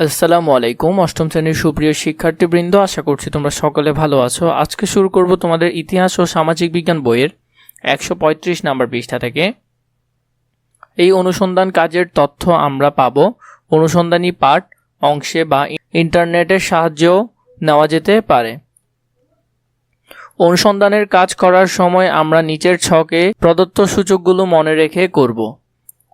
আসসালামু আলাইকুম, অষ্টম শ্রেণির সুপ্রিয় শিক্ষার্থীবৃন্দ, আশা করছি তোমরা সকলে ভালো আছো। আজকে শুরু করব তোমাদের ইতিহাস ও সামাজিক বিজ্ঞান বইয়ের একশো পঁয়ত্রিশ নাম্বার পৃষ্ঠা থেকে। এই অনুসন্ধান কাজের তথ্য আমরা পাব। অনুসন্ধানী পাঠ অংশে বা ইন্টারনেটের সাহায্যেও নেওয়া যেতে পারে। অনুসন্ধানের কাজ করার সময় আমরা নিচের ছকে প্রদত্ত সূচকগুলো মনে রেখে করব।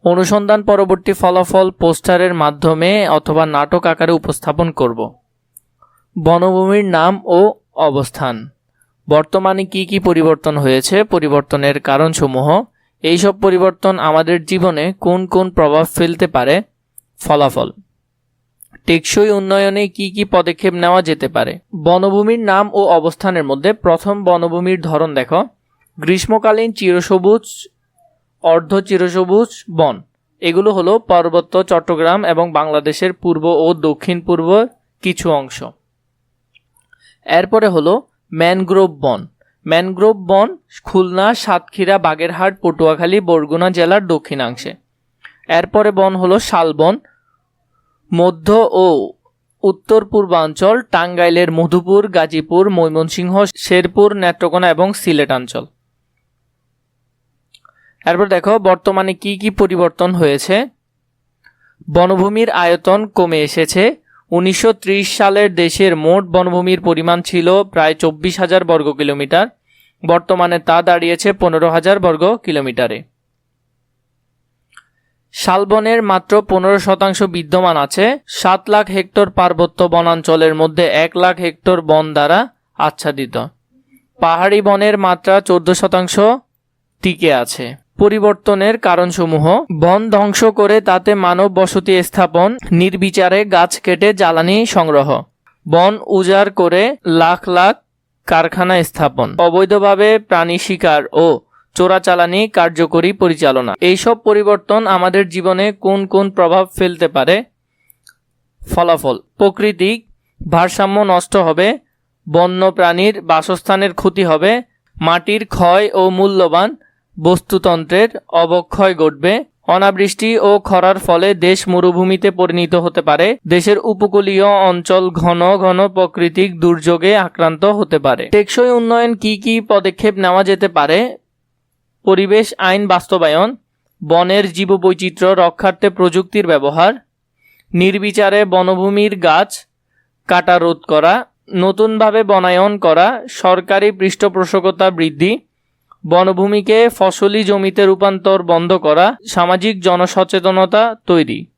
অনুসন্ধান পরবর্তী ফলাফল পোস্টারের মাধ্যমে অথবা নাটক আকারে উপস্থাপন করব। বনভূমির নাম ও অবস্থান। বর্তমানে কি কি পরিবর্তন হয়েছে, পরিবর্তনের কারণসমূহ, এইসব পরিবর্তন আমাদের জীবনে কোন কোন প্রভাব ফেলতে পারে? ফলাফল। টেকসই উন্নয়নে কি কি পদক্ষেপ নেওয়া যেতে পারে? বনভূমির নাম ও অবস্থানের মধ্যে প্রথম বনভূমির ধরন দেখো। গ্রীষ্মকালীন চিরসবুজ অর্ধ চিরসবুজ বন। এগুলো হলো পার্বত্য চট্টগ্রাম এবং বাংলাদেশের পূর্ব ও দক্ষিণ পূর্ব কিছু অংশ। এরপরে হলো ম্যানগ্রোভ বন। ম্যানগ্রোভ বন খুলনা, সাতক্ষীরা, বাগেরহাট, পটুয়াখালী, বরগুনা জেলার দক্ষিণাংশে। এরপরে বন হলো শালবন মধ্য ও উত্তর পূর্বাঞ্চল টাঙ্গাইলের মধুপুর, গাজীপুর, ময়মনসিংহ, শেরপুর, নেত্রকোনা এবং সিলেট অঞ্চল। এরপর দেখো, বর্তমানে কি কি পরিবর্তন হয়েছে? বনভূমির আয়তন কমে এসেছে। উনিশশো ত্রিশ সালের দেশের মোট বনভূমির পরিমাণ ছিল প্রায় চব্বিশ হাজার বর্গ কিলোমিটার। বর্তমানে তা দাঁড়িয়েছে পনেরো হাজার বর্গ কিলোমিটারে। শালবনের মাত্র পনেরো শতাংশ বিদ্যমান আছে। সাত লাখ হেক্টর পার্বত্য বনাঞ্চলের মধ্যে এক লাখ হেক্টর বন দ্বারা আচ্ছাদিত। পাহাড়ি বনের মাত্রা চোদ্দ শতাংশ টিকে আছে। পরিবর্তনের কারণসমূহ। বন ধ্বংস করে তাতে মানব বসতি স্থাপন, নির্বিচারে গাছ কেটে জ্বালানি সংগ্রহ। বন উজাড় করে লাখ লাখ কারখানা স্থাপন। অবৈধভাবে প্রাণী শিকার ও চোরাচালানি কার্যকরী পরিচালনা। এইসব পরিবর্তন আমাদের জীবনে কোন কোন প্রভাব ফেলতে পারে? ফলাফল। প্রকৃতিক ভারসাম্য নষ্ট হবে বন্য প্রাণীর বাসস্থানের ক্ষতি হবে, মাটির ক্ষয় ও মূল্যবান বস্তুতন্ত্রের অবক্ষয় ঘটবে। অনাবৃষ্টি ও খরার ফলে দেশ মরুভূমিতে পরিণত হতে পারে। দেশের উপকূলীয় অঞ্চল ঘন ঘন প্রাকৃতিক দুর্যোগে আক্রান্ত হতে পারে। টেকসই উন্নয়ন কি কি পদক্ষেপ নেওয়া যেতে পারে? পরিবেশ আইন বাস্তবায়ন, বনের জীববৈচিত্র্য রক্ষার্থে প্রযুক্তির ব্যবহার, নির্বিচারে বনভূমির গাছ কাটা রোধ করা, নতুনভাবে বনায়ন করা, সরকারি পৃষ্ঠপোষকতা বৃদ্ধি বনভূমিকে ফসলি জমিতে রূপান্তর বন্ধ করা সামাজিক জনসচেতনতা তৈরি।